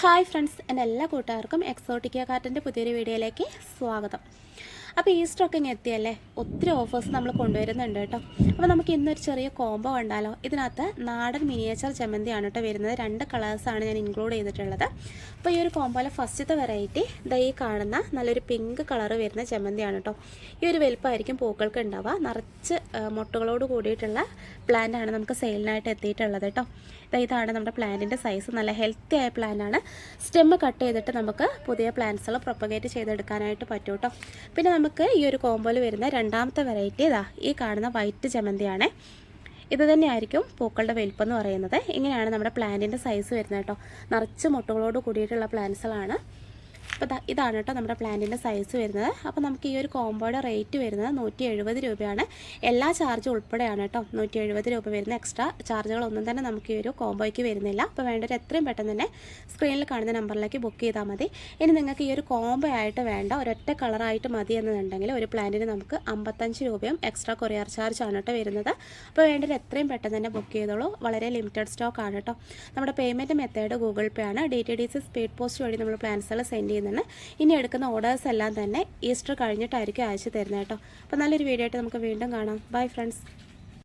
Hi friends എന്റെ എല്ലാ കൂട്ടുകാർക്കും എക്സോട്ടിക്ക കാർട്ടിന്റെ പുതിയൊരു വീഡിയോയിലേക്ക് സ്വാഗതം. അപ്പോൾ ഈസ്റ്റർ ഒക്കെ ഇങ്ങ് എത്തിയല്ലേ? ഒത്തിരി ഓഫേഴ്സ് നമ്മൾ കൊണ്ടുവരുന്നുണ്ട് കേട്ടോ. അപ്പോൾ നമുക്ക് ഇന്നൊരു ചെറിയ കോംബോ കണ്ടാലോ. ഇതിനകത്ത് നാടൻ മിനിയേച്ചർ ചമ്മന്തിയാണ് കേട്ടോ വരുന്നത്. രണ്ട് കളേഴ്സാണ് ഞാൻ ഇൻക്ലൂഡ് ചെയ്തിട്ടുള്ളത്. അപ്പോൾ ഈ ഒരു കോംബോയിലെ ഫസ്റ്റത്തെ വെറൈറ്റി ഇതാ ഈ കാണുന്ന നല്ലൊരു പിങ്ക് കളർ വരുന്ന ചമ്മന്തിയാണ് കേട്ടോ. ഈ ഒരു വലുപ്പമായിരിക്കും പൂക്കൾക്ക് ഉണ്ടാവുക. നിറച്ച് മുട്ടകളോട് കൂടിയിട്ടുള്ള പ്ലാന്റാണ് നമുക്ക് സെയിലിനായിട്ട് എത്തിയിട്ടുള്ളത് കേട്ടോ. ഇതാ ഇതാണ് നമ്മുടെ പ്ലാന്റിന്റെ സൈസ് നല്ല ഹെൽത്തി ആയ പ്ലാനാണ് സ്റ്റെമ്മ് കട്ട് ചെയ്തിട്ട് നമുക്ക് പുതിയ പ്ലാന്റ്സുകൾ പ്രൊപ്പഗേറ്റ് ചെയ്തെടുക്കാനായിട്ട് പറ്റും കേട്ടോ. പിന്നെ നമുക്ക് ഈ ഒരു കോമ്പോയിൽ വരുന്ന രണ്ടാമത്തെ വെറൈറ്റി ഇതാ ഈ കാണുന്ന വൈറ്റ് ചമന്തിയാണ് ഇത് തന്നെയായിരിക്കും പൂക്കളുടെ വലിപ്പം എന്ന് പറയുന്നത്. ഇങ്ങനെയാണ് നമ്മുടെ പ്ലാന്റിന്റെ സൈസ് വരുന്നത് കേട്ടോ. നിറച്ച് മുട്ടുകളോട് കൂടിയിട്ടുള്ള പ്ലാന്റ്സുകളാണ് അപ്പോൾ ഇതാണ് കേട്ടോ നമ്മുടെ പ്ലാന്റിന്റെ സൈസ് വരുന്നത്. അപ്പോൾ നമുക്ക് ഈ ഒരു കോമ്പോയുടെ റേറ്റ് വരുന്നത് നൂറ്റി എഴുപത് രൂപയാണ്. എല്ലാ ചാർജും ഉൾപ്പെടെയാണ് കേട്ടോ നൂറ്റി എഴുപത് രൂപ വരുന്ന എക്സ്ട്രാ ചാർജുകളൊന്നും തന്നെ നമുക്ക് ഈ ഒരു കോമ്പോയ്ക്ക് വരുന്നില്ല. അപ്പോൾ വേണ്ടവർ എത്രയും പെട്ടെന്ന് തന്നെ സ്ക്രീനിൽ കാണുന്ന നമ്പറിലേക്ക് ബുക്ക് ചെയ്താൽ മതി. ഇനി നിങ്ങൾക്ക് ഈ ഒരു കോംബോ ആയിട്ട് വേണ്ട ഒരൊറ്റ കളറായിട്ട് മതി എന്നുണ്ടെങ്കിൽ ഒരു പ്ലാന്റിന് നമുക്ക് അമ്പത്തഞ്ച് രൂപയും എക്സ്ട്രാ കൊറിയർ ചാർജ് ആണ് കേട്ടോ വരുന്നത്. അപ്പോൾ വേണ്ടവർ എത്രയും പെട്ടെന്ന് തന്നെ ബുക്ക് ചെയ്തോളൂ. വളരെ ലിമിറ്റഡ് സ്റ്റോക്ക് ആണ് കേട്ടോ. നമ്മുടെ പേയ്മെന്റ് മെത്തേഡ് ഗൂഗിൾ പേ ആണ്. D T D C speed post വഴി നമ്മൾ പ്ലാൻസുകൾ സെൻഡ് ചെയ്യുന്നുണ്ട് ഇനി എടുക്കുന്ന ഓർഡേഴ്സ് എല്ലാം തന്നെ ഈസ്റ്റർ കഴിഞ്ഞിട്ടായിരിക്കും അയച്ചു തരുന്നത് കേട്ടോ. അപ്പോൾ നല്ലൊരു വീഡിയോ ആയിട്ട് നമുക്ക് വീണ്ടും കാണാം. Bye friends